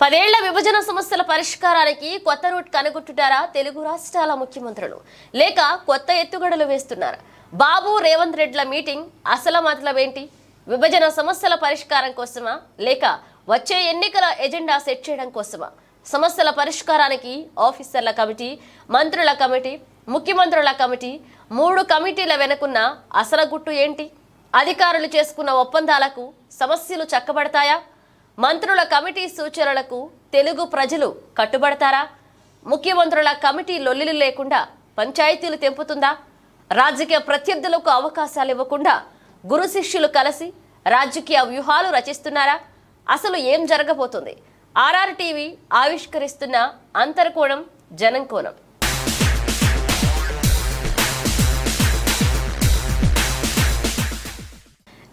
పదేళ్ళ విభజన సమస్యల పరిష్కారానికి కొత్త రూట్ కనుగొట్టుటారా తెలుగు రాష్ట్రాల ముఖ్యమంత్రులు? లేక కొత్త ఎత్తుగడలు వేస్తున్నారా? బాబు రేవంత్ రెడ్డిల మీటింగ్ అసలు మతలవేంటి విభజన సమస్యల పరిష్కారం కోసమా? లేక వచ్చే ఎన్నికల ఎజెండా సెట్ చేయడం కోసమా? సమస్యల పరిష్కారానికి ఆఫీసర్ల కమిటీ మంత్రుల కమిటీ ముఖ్యమంత్రుల కమిటీ మూడు కమిటీల వెనుకున్న అసలు గుట్టు ఏంటి? అధికారులు చేసుకున్న ఒప్పందాలకు సమస్యలు చక్కబడతాయా? మంత్రుల కమిటీ సూచనలకు తెలుగు ప్రజలు కట్టుబడతారా? ముఖ్యమంత్రుల కమిటీ లొల్లిలు లేకుండా పంచాయతీలు తెంపుతుందా? రాజకీయ ప్రత్యర్థులకు అవకాశాలు ఇవ్వకుండా గురు శిష్యులు కలిసి రాజకీయ వ్యూహాలు రచిస్తున్నారా? అసలు ఏం జరగబోతుంది? ఆర్ఆర్ టీవీ ఆవిష్కరిస్తున్న అంతర్కోణం జనం కోణం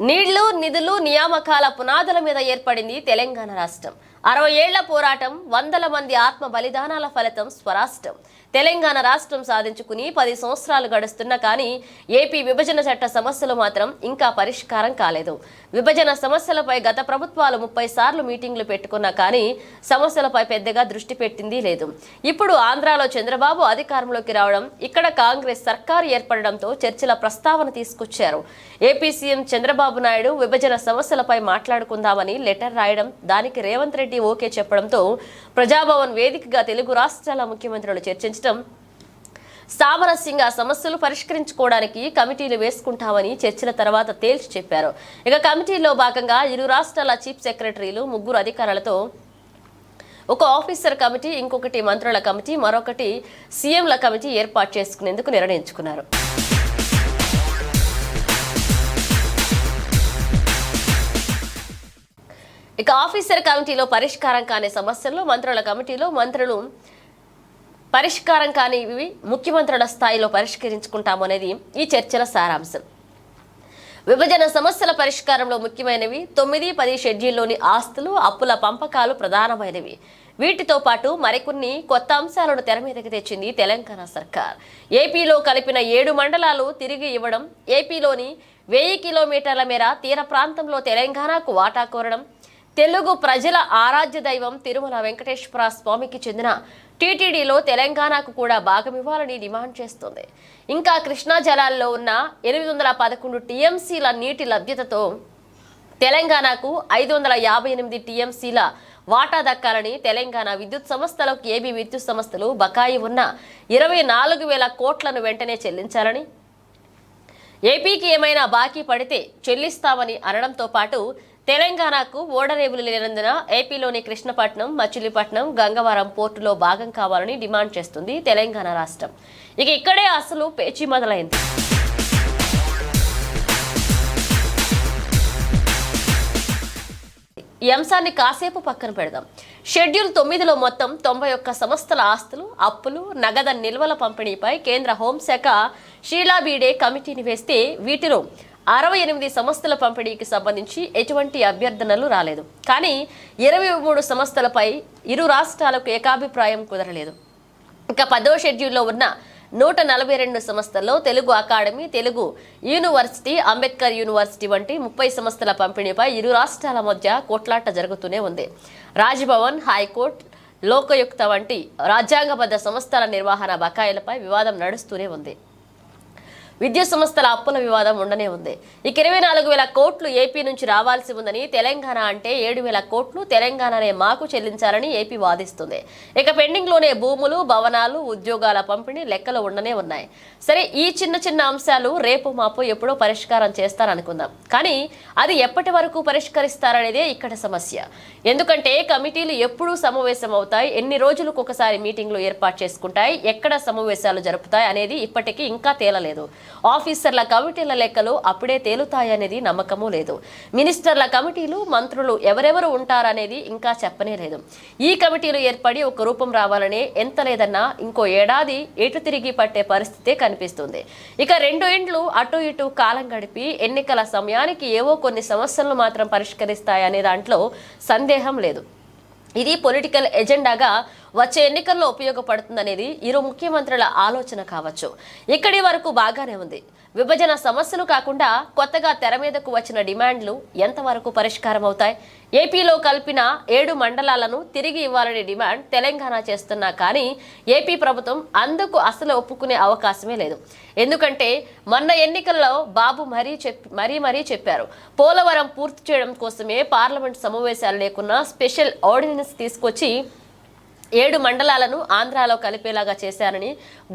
నీళ్ళు నిధులు నియామకాల పునాదుల మీద ఏర్పడింది తెలంగాణ రాష్ట్రం. అరవై ఏళ్ళ పోరాటం వందల మంది ఆత్మ బలిదానాల ఫలితం స్వరాష్ట్రం. తెలంగాణ రాష్ట్రం సాధించుకుని పది సంవత్సరాలు గడుస్తున్నా కానీ ఏపీ విభజన చట్ట సమస్యలు మాత్రం ఇంకా పరిష్కారం కాలేదు. విభజన సమస్యలపై గత ప్రభుత్వాలు ముప్పై సార్లు మీటింగ్లు పెట్టుకున్నా కానీ సమస్యలపై పెద్దగా దృష్టి పెట్టింది లేదు. ఇప్పుడు ఆంధ్రాలో చంద్రబాబు అధికారంలోకి రావడం ఇక్కడ కాంగ్రెస్ సర్కారు ఏర్పడడంతో చర్చల ప్రస్తావన తీసుకొచ్చారు. ఏపీ సీఎం చంద్రబాబు నాయుడు విభజన సమస్యలపై మాట్లాడుకుందామని లెటర్ రాయడం దానికి రేవంత్ రెడ్డి ఓకే చెప్పడంతో ప్రజాభవన్ వేదికగా తెలుగు రాష్ట్రాల ముఖ్యమంత్రులు చర్చించడం సామరస్యంగా సమస్యలు పరిష్కరించుకోవడానికి కమిటీలు వేసుకుంటామని చర్చల తర్వాత తేల్చి చెప్పారు. ఇక కమిటీలో భాగంగా ఇరు రాష్ట్రాల చీఫ్ సెక్రటరీలు ముగ్గురు అధికారులతో ఒక ఆఫీసర్ కమిటీ ఇంకొకటి మంత్రుల కమిటీ మరొకటి సీఎంల కమిటీ ఏర్పాటు చేసుకునేందుకు నిర్ణయించుకున్నారు. ఇక ఆఫీసర్ కమిటీలో పరిష్కారం కాని సమస్యల్లో మంత్రుల కమిటీలో మంత్రులు పరిష్కారం కానివి ముఖ్యమంత్రుల స్థాయిలో పరిష్కరించుకుంటామనేది ఈ చర్చల సారాంశం. విభజన సమస్యల పరిష్కారంలో ముఖ్యమైనవి తొమ్మిది పది షెడ్యూల్లోని ఆస్తులు అప్పుల పంపకాలు ప్రధానమైనవి. వీటితో పాటు మరికొన్ని కొత్త అంశాలను తెర మీదకి తెచ్చింది తెలంగాణ సర్కార్. ఏపీలో కలిపిన ఏడు మండలాలు తిరిగి ఇవ్వడం ఏపీలోని వెయ్యి కిలోమీటర్ల మేర తీర ప్రాంతంలో తెలంగాణకు వాటా కోరడం తెలుగు ప్రజల ఆరాధ్య దైవం తిరుమల వెంకటేశ్వర స్వామికి చెందిన టీటీడీలో తెలంగాణకు కూడా భాగమివ్వాలని డిమాండ్ చేస్తోంది. ఇంకా కృష్ణా జలాల్లో ఉన్న ఎనిమిది వందల పదకొండు టీఎంసీల నీటి లభ్యతతో తెలంగాణకు ఐదు వందల యాభై ఎనిమిది టీఎంసీల వాటా దక్కాలని తెలంగాణ విద్యుత్ సంస్థలకు ఏబీ విద్యుత్ సంస్థలు బకాయి ఉన్న ఇరవై నాలుగు వేల కోట్లను వెంటనే చెల్లించాలని ఏపీకి ఏమైనా బాకీ పడితే చెల్లిస్తామని అనడంతో పాటు తెలంగాణకు ఓడరేవులు లేనందున ఏపీలోని కృష్ణపట్నం మచిలీపట్నం గంగవరం పోర్టులో భాగం కావాలని డిమాండ్ చేస్తుంది తెలంగాణ రాష్ట్రం. ఇక ఇక్కడే అసలు పేచీ మొదలైంది. ఈ అంశాన్ని కాసేపు పక్కన పెడదాం. షెడ్యూల్ తొమ్మిదిలో మొత్తం తొంభై ఒక్క సంస్థల ఆస్తులు అప్పులు నగద నిల్వల పంపిణీపై కేంద్ర హోంశాఖ షీలా బీడే కమిటీని వేస్తే వీటిలో అరవై ఎనిమిది సంస్థల పంపిణీకి సంబంధించి ఎటువంటి అభ్యర్థనలు రాలేదు. కానీ ఇరవై మూడు సంస్థలపై ఇరు రాష్ట్రాలకు ఏకాభిప్రాయం కుదరలేదు. ఇక పదో షెడ్యూల్లో ఉన్న నూట నలభై రెండు సంస్థల్లో Telugu academy Telugu university Ambedkar university వంటి ముప్పై సంస్థల పంపిణీపై ఇరు రాష్ట్రాల మధ్య కోట్లాట జరుగుతూనే ఉంది. రాజ్భవన్ హైకోర్టు లోకయుక్త వంటి రాజ్యాంగబద్ధ సంస్థల నిర్వహణ బకాయిలపై వివాదం నడుస్తూనే ఉంది. విద్యుత్ సంస్థల అప్పుల వివాదం ఉండనే ఉంది. ఇక ఇరవై నాలుగు వేల కోట్లు ఏపీ నుంచి రావాల్సి ఉందని తెలంగాణ అంటే ఏడు వేల కోట్లు తెలంగాణనే మాకు చెల్లించాలని ఏపీ వాదిస్తుంది. ఇక పెండింగ్లోనే భూములు భవనాలు ఉద్యోగాల పంపిణీ లెక్కలు ఉండనే ఉన్నాయి. సరే ఈ చిన్న చిన్న అంశాలు రేపు మాపు ఎప్పుడో పరిష్కారం చేస్తారనుకుందాం. కానీ అది ఎప్పటి వరకు పరిష్కరిస్తారనేదే ఇక్కడ సమస్య. ఎందుకంటే కమిటీలు ఎప్పుడు సమావేశం అవుతాయి ఎన్ని రోజులకు ఒకసారి మీటింగ్లు ఏర్పాటు చేసుకుంటాయి ఎక్కడ సమావేశాలు జరుపుతాయి అనేది ఇప్పటికీ ఇంకా తేలలేదు. ఆఫీసర్ల కమిటీల లెక్కలు అప్పుడే తేలుతాయనేది నమ్మకము లేదు. మినిస్టర్ల కమిటీలు మంత్రులు ఎవరెవరు ఉంటారనేది ఇంకా చెప్పనే లేదు. ఈ కమిటీలు ఏర్పడి ఒక రూపం రావాలనే ఎంత లేదన్నా ఇంకో ఏడాది ఎటు తిరిగి పట్టే పరిస్థితే కనిపిస్తుంది. ఇక రెండు ఏండ్లు అటు ఇటు కాలం గడిపి ఎన్నికల సమయానికి ఏవో కొన్ని సమస్యలను మాత్రం పరిష్కరిస్తాయనే దాంట్లో సందేహం లేదు. ఇది పొలిటికల్ ఎజెండాగా వచ్చే ఎన్నికల్లో ఉపయోగపడుతుందనేది ఇరు ముఖ్యమంత్రుల ఆలోచన కావచ్చు. ఇక్కడి వరకు బాగానే ఉంది. విభజన సమస్యలు కాకుండా కొత్తగా తెర మీదకు వచ్చిన డిమాండ్లు ఎంతవరకు పరిష్కారం అవుతాయి ఏపీలో కలిపిన ఏడు మండలాలను తిరిగి ఇవ్వాలనే డిమాండ్ తెలంగాణ చేస్తున్నా కానీ ఏపీ ప్రభుత్వం అందుకు అసలు ఒప్పుకునే అవకాశమే లేదు. ఎందుకంటే మొన్న ఎన్నికల్లో బాబు మరీ చెప్పి మరీ మరీ చెప్పారు. పోలవరం పూర్తి చేయడం కోసమే పార్లమెంట్ సమావేశాలు లేకున్నా స్పెషల్ ఆర్డినెన్స్ తీసుకొచ్చి ఏడు మండలాలను ఆంధ్రాలో కలిపేలాగా చేశారని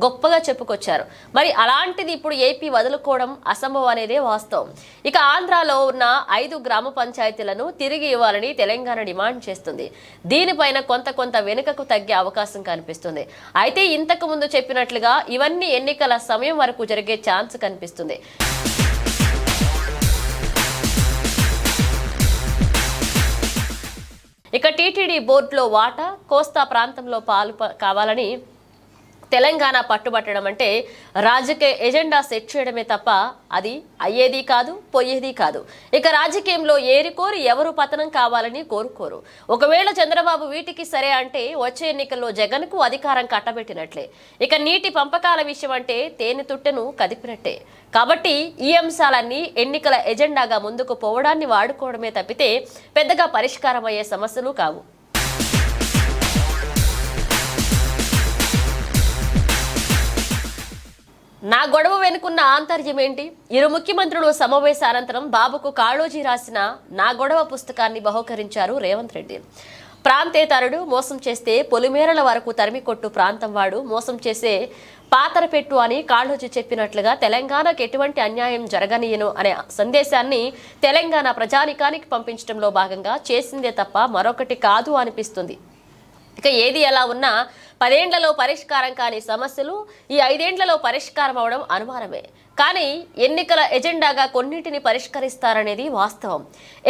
గొప్పగా చెప్పుకొచ్చారు. మరి అలాంటిది ఇప్పుడు ఏపీ వదులుకోవడం అసంభవం అనేదే వాస్తవం. ఇక ఆంధ్రాలో ఉన్న ఐదు గ్రామ పంచాయతీలను తిరిగి ఇవ్వాలని తెలంగాణ డిమాండ్ చేస్తుంది. దీనిపైన కొంత కొంత వెనుకకు తగ్గే అవకాశం కనిపిస్తుంది. అయితే ఇంతకు ముందు చెప్పినట్లుగా ఇవన్నీ ఎన్నికల సమయం వరకు జరిగే ఛాన్స్ కనిపిస్తుంది. ఇక టీటీడీ బోర్డులో వాటా కోస్తా ప్రాంతంలో పాలు కావాలని తెలంగాణ పట్టుబట్టడం అంటే రాజకీయ ఎజెండా సెట్ చేయడమే తప్ప అది అయ్యేది కాదు పోయేది కాదు. ఇక రాజకీయంలో ఏరికోరి ఎవరు పతనం కావాలని కోరుకోరు. ఒకవేళ చంద్రబాబు వీటికి సరే అంటే వచ్చే ఎన్నికల్లో జగన్కు అధికారం కట్టబెట్టినట్లే. ఇక నీటి పంపకాల విషయం అంటే తేనె తుట్టెను కదిపినట్టే. కాబట్టి ఈ అంశాలన్నీ ఎన్నికల ఎజెండాగా ముందుకు పోవడాన్ని వాడుకోవడమే తప్పితే పెద్దగా పరిష్కారం అయ్యే సమస్యలు కావు. నా గొడవ వెనుకున్న ఆంతర్యం ఏంటి? ఇరు ముఖ్యమంత్రులు సమావేశ అనంతరం బాబుకు కాళోజీ రాసిన నా గొడవ పుస్తకాన్ని బహుకరించారు రేవంత్ రెడ్డి. ప్రాంతేతరుడు మోసం చేస్తే పొలిమేరల వరకు తరిమికొట్టు ప్రాంతం వాడు. మోసం చేసే పాతర పెట్టు అని కాళోజీ చెప్పినట్లుగా తెలంగాణకు ఎటువంటి అన్యాయం జరగనీయను అనే సందేశాన్ని తెలంగాణ ప్రజానికానికి పంపించడంలో భాగంగా చేసిందే తప్ప మరొకటి కాదు అనిపిస్తుంది. ఇక ఏది ఎలా ఉన్నా పదేండ్లలో పరిష్కారం కాని సమస్యలు ఈ ఐదేండ్లలో పరిష్కారం అవడం అనుమానమే. కానీ ఎన్నికల ఎజెండాగా కొన్నింటిని పరిష్కరిస్తారనేది వాస్తవం.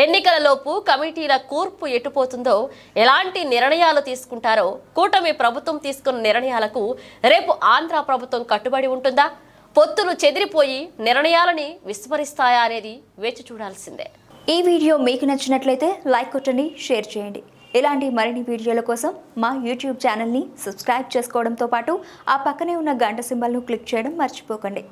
ఎన్నికలలోపు కమిటీల కూర్పు ఎటుపోతుందో ఎలాంటి నిర్ణయాలు తీసుకుంటారో కూటమి ప్రభుత్వం తీసుకున్న నిర్ణయాలకు రేపు ఆంధ్ర ప్రభుత్వం కట్టుబడి ఉంటుందా? పొత్తులు చెదిరిపోయి నిర్ణయాలని విస్మరిస్తాయా అనేది వేచి చూడాల్సిందే. ఈ వీడియో మీకు నచ్చినట్లయితే లైక్ కొట్టండి షేర్ చేయండి. ఇలాంటి మరిన్ని వీడియోల కోసం మా యూట్యూబ్ ఛానల్ని సబ్స్క్రైబ్ చేసుకోవడంతో పాటు ఆ పక్కనే ఉన్న గంట సింబల్ను క్లిక్ చేయడం మర్చిపోకండి.